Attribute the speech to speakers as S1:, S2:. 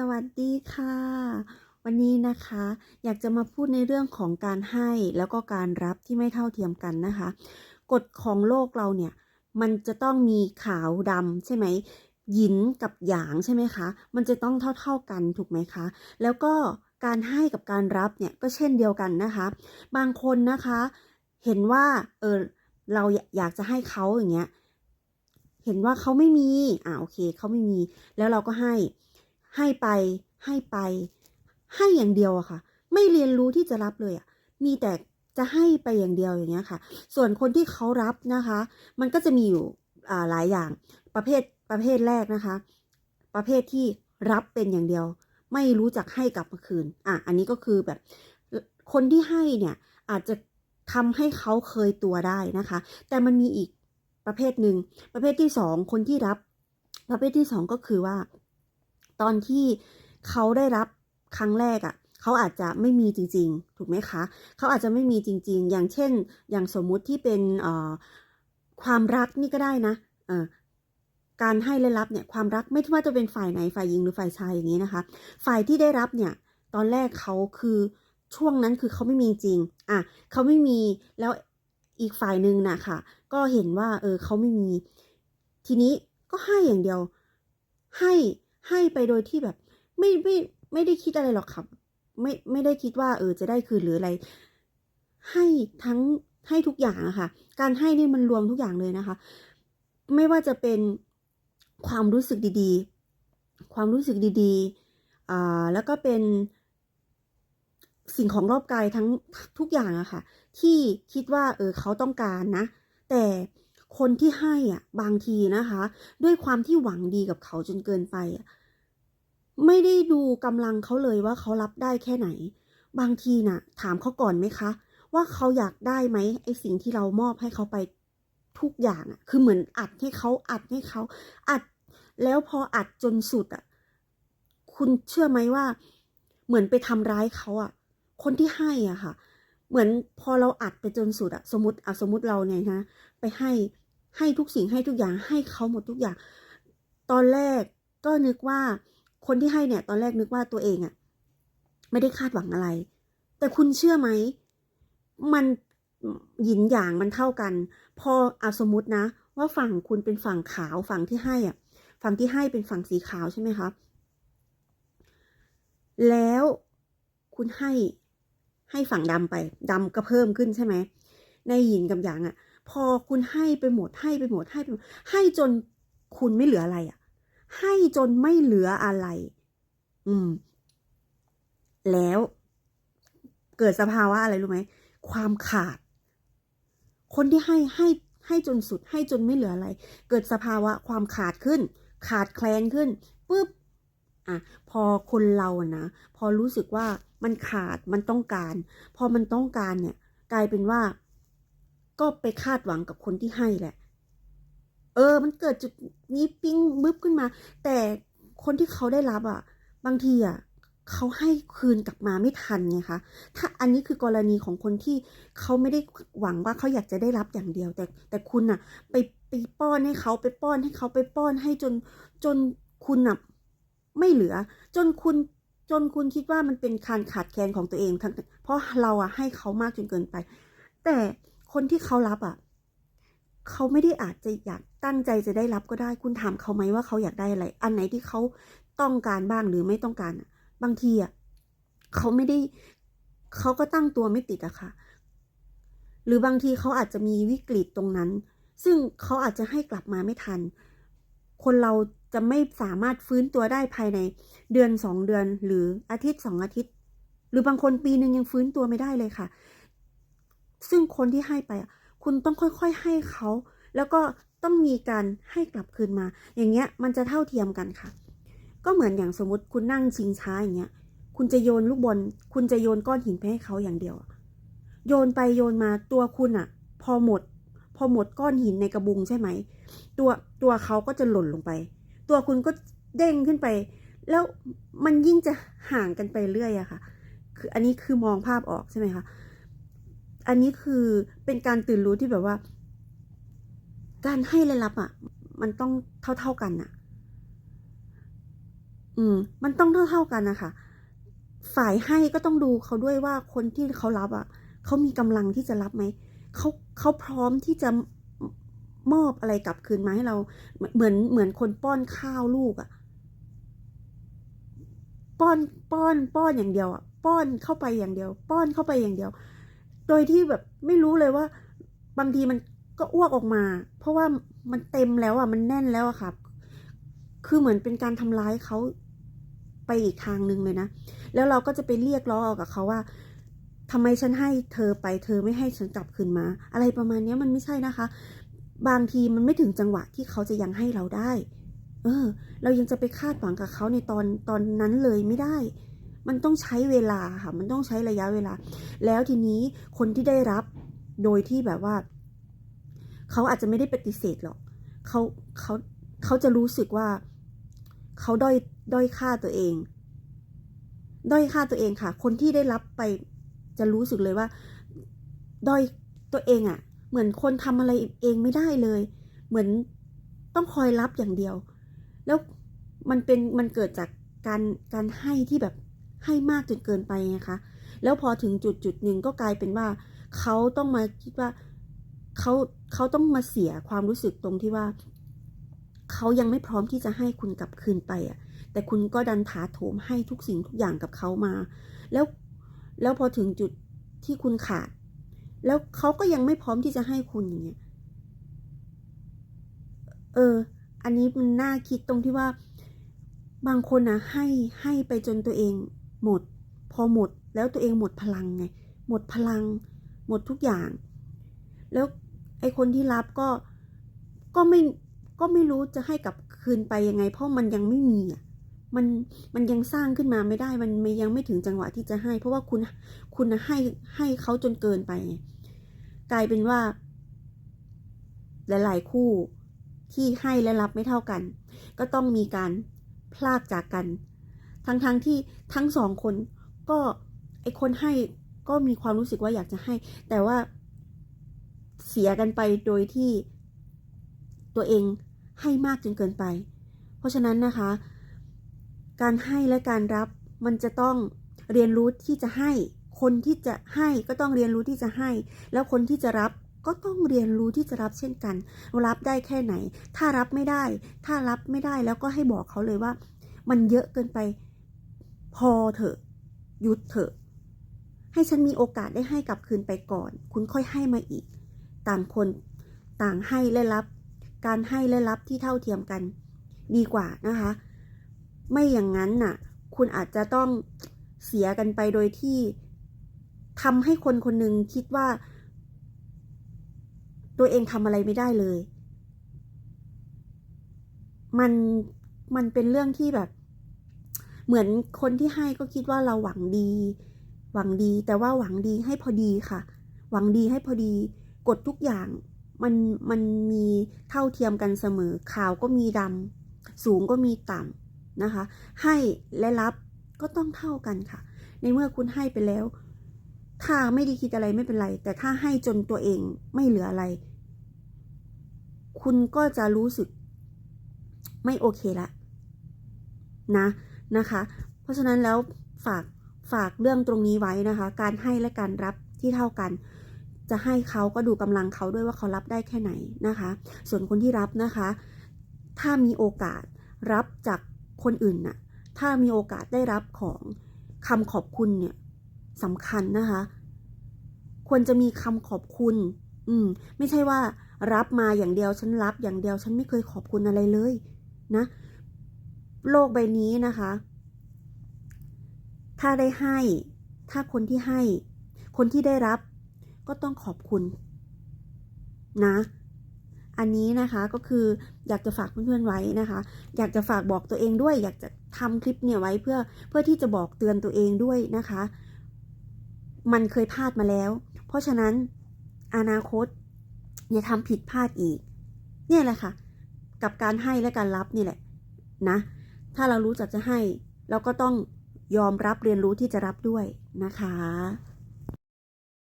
S1: สวัสดีค่ะ วันนี้นะคะ อยากจะมาพูดในเรื่องของการให้แล้วก็การรับที่ไม่เท่าเทียมกันนะคะ กฎของโลกเราเนี่ย มันจะต้องมีขาวดำใช่ไหมหยินกับหยางใช่ไหมคะ มันจะต้องเท่าๆกันถูกไหมคะ แล้วก็การให้กับการรับเนี่ยก็เช่นเดียวกันนะคะ บางคนนะคะ เห็นว่าเออเราอยากจะให้เขาอย่างเงี้ย เห็นว่าเขาไม่มี อ่าโอเคเขาไม่มี แล้วเราก็ให้ ให้ไป ให้ไป ให้อย่างเดียวอะค่ะ ไม่เรียนรู้ที่จะรับเลยอะมีแต่จะให้ไปอย่างเดียวอย่างเงี้ยค่ะ ส่วนคนที่เขารับนะคะ มันก็จะมีอยู่หลายอย่างประเภทประเภทแรกนะคะ ประเภทที่รับเป็นอย่างเดียว ไม่รู้จักให้กลับมาคืนอะอันนี้ก็คือแบบคนที่ให้เนี่ยอาจจะทำให้เขาเคยตัวได้นะคะ แต่มันมีอีกประเภทหนึ่งประเภทที่สองคนที่รับ ประเภทที่สองก็คือว่า ตอนที่เขาได้รับครั้งแรกอะ่ะเขาอาจจะไม่มีจริง ๆ ถูกไหมคะ เขาอาจจะไม่มีจริง ๆ อย่างเช่น อย่างสมมุติที่เป็นความรักนี่ก็ได้นะการให้และรับเนี่ยความรักไม่ว่าจะเป็นฝ่ายไหนฝ่ายหญิงหรือฝ่ายชายอย่างนี้นะคะ ฝ่ายที่ได้รับเนี่ยตอนแรกเขาคือช่วงนั้นคือเขาไม่มีจริง อะเขาไม่มีแล้วอีกฝ่ายหนึ่งนะค่ะก็เห็นว่าเออเขาไม่มี ทีนี้ก็ให้อย่างเดียว ให้ ให้ไปโดยที่แบบ ไม่ไม่ไม่ได้คิดอะไรหรอกครับไม่ไม่ได้คิดว่า เออจะได้คืนหรืออะไร ให้ทั้งให้ทุกอย่างอะค่ะ การให้นี่มันรวมทุกอย่างเลยนะคะ ไม่ว่าจะเป็นความรู้สึกดีๆ ความรู้สึกดีๆอ่าแล้วก็เป็นสิ่งของรอบกายทั้งทุกอย่างอะค่ะ ที่คิดว่า เออเขาต้องการนะ แต่ คนที่ให้อะบางทีนะคะ ด้วยความที่หวังดีกับเขาจนเกินไปอะไม่ได้ดูกำลังเขาเลยว่าเขารับได้แค่ไหน บางทีน่ะ ถามเขาก่อนไหมคะ ว่าเขาอยากได้ไหมไอสิ่งที่เรามอบให้เขาไปทุกอย่างอะ คือเหมือนอัดให้เขาอัดให้เขาอัด แล้วพออัดจนสุดอะ คุณเชื่อไหมว่า เหมือนไปทำร้ายเขาอะ คนที่ให้อะค่ะ เหมือนพอเราอัดไปจนสุดอะ สมมติอะสมมติเราเนี่ยนะ ไปให้ ให้ทุกสิ่งให้ทุกอย่างให้เขาหมดทุกอย่าง ตอนแรกก็นึกว่าคนที่ให้เนี่ย ตอนแรกนึกว่าตัวเองอะไม่ได้คาดหวังอะไร แต่คุณเชื่อไหม มันหยินหยางมันเท่ากัน พออาสมมตินะ ว่าฝั่งคุณเป็นฝั่งขาวฝั่งที่ให้อะ ฝั่งที่ให้เป็นฝั่งสีขาวใช่ไหมคะแล้วคุณให้ให้ฝั่งดำไปดำก็เพิ่มขึ้นใช่ไหม ในหยินกับหยางอะ พอคุณให้ไปหมดให้ไปหมดให้ไปหมดให้จนคุณไม่เหลืออะไรอะ ให้จนไม่เหลืออะไร อืม แล้ว เกิดสภาวะอะไรรู้ไหมความขาด คนที่ให้ให้ให้จนสุด ให้จนไม่เหลืออะไร เกิดสภาวะความขาดขึ้น ขาดแคลนขึ้นปุ๊บอะพอคนเรานะพอรู้สึกว่ามันขาดมันต้องการ พอมันต้องการเนี่ย กลายเป็นว่า ก็ไปคาดหวังกับคนที่ให้แหละ เออ มันเกิดจุดนี้ปิ้งบึ๊บขึ้นมา แต่คนที่เขาได้รับอะ บางทีอะเขาให้คืนกลับมาไม่ทันไงคะ ถ้าอันนี้คือกรณีของคนที่เขาไม่ได้หวังว่าเขาอยากจะได้รับอย่างเดียว แต่แต่คุณอะ ไปไปป้อนให้เขาไปป้อนให้เขาไปป้อนให้จนจนคุณอะไม่เหลือ จนคุณจนคุณคิดว่ามันเป็นการขาดแคลนของตัวเองทั้งเพราะเราอะให้เขามากจนเกินไป แต่ คนที่เขารับอะ เขาไม่ได้อาจจะอยากตั้งใจจะได้รับก็ได้ คุณถามเขาไหมว่าเขาอยากได้อะไร อันไหนที่เขาต้องการบ้างหรือไม่ต้องการบางทีอะเขาไม่ได้เขาก็ตั้งตัวไม่ติดอะค่ะ หรือบางทีเขาอาจจะมีวิกฤตตรงนั้น ซึ่งเขาอาจจะให้กลับมาไม่ทัน คนเราจะไม่สามารถฟื้นตัวได้ภายในเดือนสองเดือน หรืออาทิตย์สองอาทิตย์ หรือบางคนปีหนึ่งยังฟื้นตัวไม่ได้เลยค่ะ ซึ่งคนที่ให้ไปอะคุณต้องค่อยๆให้เขา แล้วก็ต้องมีการให้กลับคืนมา อย่างเงี้ยมันจะเท่าเทียมกันค่ะ ก็เหมือนอย่างสมมติคุณนั่งชิงช้าอย่างเงี้ย คุณจะโยนลูกบอลคุณจะโยนก้อนหินไปให้เขาอย่างเดียว โยนไปโยนมาตัวคุณอะพอหมด พอหมดก้อนหินในกระบุงใช่ไหมตัวตัวเขาก็จะหล่นลงไป ตัวคุณก็เด้งขึ้นไป แล้วมันยิ่งจะห่างกันไปเรื่อยอะค่ะ คืออันนี้คือมองภาพออกใช่ไหมคะ อันนี้คือเป็นการตื่นรู้ที่แบบว่า การให้และรับอะ มันต้องเท่าๆกันอะ อืม มันต้องเท่าเท่าๆกันนะคะฝ่ายให้ก็ต้องดูเขาด้วยว่าคนที่เขารับอะเขามีกำลังที่จะรับไหมเขาเขาพร้อมที่จะมอบอะไรกลับคืนมาให้เรา เหมือนเหมือนคนป้อนข้าวลูกอะป้อนป้อน ป้อนอย่างเดียวอะป้อนเข้าไปอย่างเดียว ป้อนเข้าไปอย่างเดียว โดยที่แบบไม่รู้เลยว่า บางทีมันก็อ้วกออกมา เพราะว่ามันเต็มแล้วอะมันแน่นแล้วอะค่ะ คือเหมือนเป็นการทำร้ายเขาไปอีกทางหนึ่งเลยนะ แล้วเราก็จะไปเรียกร้องเอากับเขาว่าทำไมฉันให้เธอไปเธอไม่ให้ฉันกลับคืนมา อะไรประมาณเนี้ยมันไม่ใช่นะคะ บางทีมันไม่ถึงจังหวะที่เขาจะยังให้เราได้ เออ เรายังจะไปคาดหวังกับเขาในตอนตอนนั้นเลยไม่ได้ มันต้องใช้เวลาค่ะ มันต้องใช้ระยะเวลา แล้วทีนี้คนที่ได้รับโดยที่แบบว่า เขาอาจจะไม่ได้ปฏิเสธหรอกเขาเขาเขาจะรู้สึกว่าเขาด้อยด้อยค่าตัวเอง ด้อยค่าตัวเองค่ะ คนที่ได้รับไปจะรู้สึกเลยว่าด้อยตัวเองอะ่ะ เหมือนคนทำอะไรเองไม่ได้เลย เหมือนต้องคอยรับอย่างเดียว แล้วมันเป็นมันเกิดจากการการให้ที่แบบ ให้มากจนเกินไปไงคะแล้วพอถึงจุดจุดหนึ่งก็กลายเป็นว่า เขาต้องมาคิดว่าเขาเขาต้องมาเสียความรู้สึกตรงที่ว่า เขายังไม่พร้อมที่จะให้คุณกลับคืนไปอะ แต่คุณก็ดันถาโถมให้ทุกสิ่งทุกอย่างกับเขามา แล้วแล้วพอถึงจุดที่คุณขาด แล้วเขาก็ยังไม่พร้อมที่จะให้คุณอย่างเงี้ยเออ อันนี้มันน่าคิดตรงที่ว่า บางคนนะให้ให้ไปจนตัวเอง หมด พอหมดแล้วตัวเองหมดพลังไง หมดพลัง หมดทุกอย่าง แล้วไอ้คนที่รับก็ก็ไม่ก็ไม่รู้จะให้กลับคืนไปยังไง เพราะมันยังไม่มีอะมันมันยังสร้างขึ้นมาไม่ได้มันมันยังไม่ถึงจังหวะที่จะให้ เพราะว่าคุณคุณให้ให้เขาจนเกินไป กลายเป็นว่า หลาย ๆ คู่ที่ให้และรับไม่เท่ากัน ก็ต้องมีการพลากจากกัน ทั้งๆทที่ทั้งสองคนก็ไอคนให้ก็มีความรู้สึกว่าอยากจะให้ แต่ว่าเสียกันไปโดยที่ตัวเองให้มากจนเกินไป เพราะฉะนั้นนะคะ การให้และการรับมันจะต้องเรียนรู้ที่จะให้ คนที่จะให้ก็ต้องเรียนรู้ที่จะให้ แล้วคนที่จะรับก็ต้องเรียนรู้ที่จะรับเช่นกัน รับได้แค่ไหน ถ้ารับไม่ได้ ถ้ารับไม่ได้แล้วก็ให้บอกเขาเลยว่า มันเยอะเกินไป พอเถอะ หยุดเถอะ ให้ฉันมีโอกาสได้ให้กลับคืนไปก่อน คุณค่อยให้มาอีก ต่างคนต่างให้และรับ การให้และรับที่เท่าเทียมกัน ดีกว่านะคะ ไม่อย่างนั้นน่ะ คุณอาจจะต้องเสียกันไปโดยที่ทำให้คนคนหนึ่งคิดว่า ตัวเองทำอะไรไม่ได้เลย มันมันเป็นเรื่องที่แบบ เหมือนคนที่ให้ก็คิดว่าเราหวังดี หวังดีแต่ว่าหวังดีให้พอดีค่ะ หวังดีให้พอดีกดทุกอย่างมันมันมีเท่าเทียมกันเสมอขาวก็มีดำสูงก็มีต่ำนะคะ ให้และรับก็ต้องเท่ากันค่ะ ในเมื่อคุณให้ไปแล้ว ถ้าไม่ได้คิดอะไรไม่เป็นไร แต่ถ้าให้จนตัวเองไม่เหลืออะไร คุณก็จะรู้สึกไม่โอเคละนะ นะคะ เพราะฉะนั้นแล้วฝากฝากเรื่องตรงนี้ไว้นะคะ การให้และการรับที่เท่ากัน จะให้เขาก็ดูกำลังเขาด้วยว่าเขารับได้แค่ไหนนะคะ ส่วนคนที่รับนะคะ ถ้ามีโอกาสรับจากคนอื่นน่ะ ถ้ามีโอกาสได้รับของคำขอบคุณเนี่ยสำคัญนะคะ ควรจะมีคำขอบคุณ อืม ไม่ใช่ว่ารับมาอย่างเดียวฉันรับอย่างเดียวฉันไม่เคยขอบคุณอะไรเลย นะ โลกใบนี้นะคะ ถ้าได้ให้ ถ้าคนที่ให้ คนที่ได้รับก็ต้องขอบคุณ นะ อันนี้นะคะก็คืออยากจะฝากเพื่อนๆไว้นะคะ อยากจะฝากบอกตัวเองด้วย อยากจะทำคลิปเนี่ยไว้เพื่อเพื่อที่จะบอกเตือนตัวเองด้วยนะคะ มันเคยพลาดมาแล้ว เพราะฉะนั้นอนาคตอย่าทำผิดพลาดอีก เนี่ยแหละค่ะ กับการให้และการรับนี่แหละนะ ถ้าเรารู้จักจะให้ เราก็ต้องยอมรับเรียนรู้ที่จะรับด้วยนะคะ